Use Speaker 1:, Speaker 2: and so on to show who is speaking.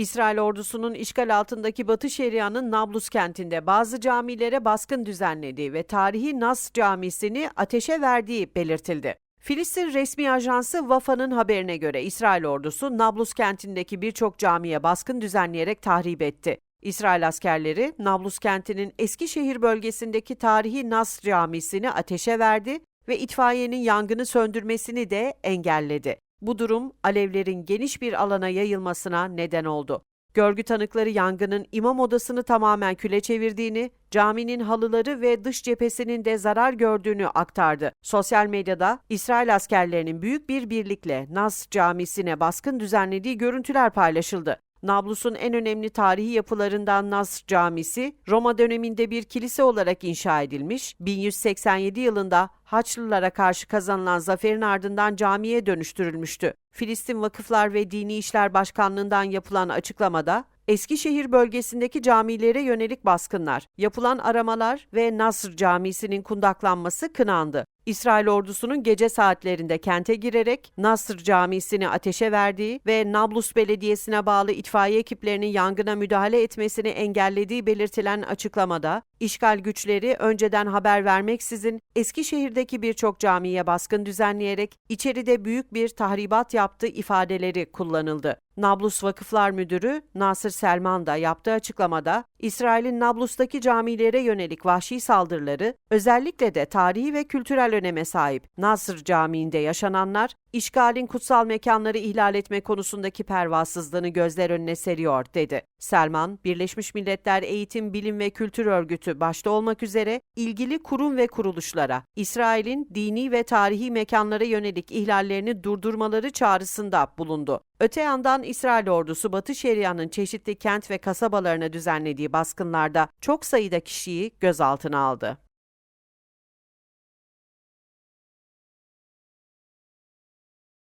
Speaker 1: İsrail ordusunun işgal altındaki Batı Şeria'nın Nablus kentinde bazı camilere baskın düzenlediği ve tarihi Nas camisini ateşe verdiği belirtildi. Filistin resmi ajansı Wafa'nın haberine göre İsrail ordusu Nablus kentindeki birçok camiye baskın düzenleyerek tahrip etti. İsrail askerleri Nablus kentinin Eskişehir bölgesindeki tarihi Nas camisini ateşe verdi ve itfaiyenin yangını söndürmesini de engelledi. Bu durum alevlerin geniş bir alana yayılmasına neden oldu. Görgü tanıkları yangının imam odasını tamamen küle çevirdiğini, caminin halıları ve dış cephesinin de zarar gördüğünü aktardı. Sosyal medyada İsrail askerlerinin büyük bir birlikle Nas camisine baskın düzenlediği görüntüler paylaşıldı. Nablus'un en önemli tarihi yapılarından Nas Camisi, Roma döneminde bir kilise olarak inşa edilmiş, 1187 yılında Haçlılara karşı kazanılan zaferin ardından camiye dönüştürülmüştü. Filistin Vakıflar ve Dini İşler Başkanlığı'ndan yapılan açıklamada, Eskişehir bölgesindeki camilere yönelik baskınlar, yapılan aramalar ve Nasr Camisi'nin kundaklanması kınandı. İsrail ordusunun gece saatlerinde kente girerek Nasr Camisi'ni ateşe verdiği ve Nablus Belediyesi'ne bağlı itfaiye ekiplerinin yangına müdahale etmesini engellediği belirtilen açıklamada, işgal güçleri önceden haber vermeksizin Eskişehir'deki birçok camiye baskın düzenleyerek içeride büyük bir tahribat yaptığı ifadeleri kullanıldı. Nablus Vakıflar Müdürü Nasır Selman da yaptığı açıklamada, İsrail'in Nablus'taki camilere yönelik vahşi saldırıları, özellikle de tarihi ve kültürel öneme sahip Nasır Camii'nde yaşananlar, işgalin kutsal mekanları ihlal etme konusundaki pervasızlığını gözler önüne seriyor, dedi. Selman, Birleşmiş Milletler Eğitim, Bilim ve Kültür Örgütü başta olmak üzere ilgili kurum ve kuruluşlara, İsrail'in dini ve tarihi mekanlara yönelik ihlallerini durdurmaları çağrısında bulundu. Öte yandan İsrail ordusu Batı Şeria'nın çeşitli kent ve kasabalarına düzenlediği baskınlarda çok sayıda kişiyi gözaltına aldı.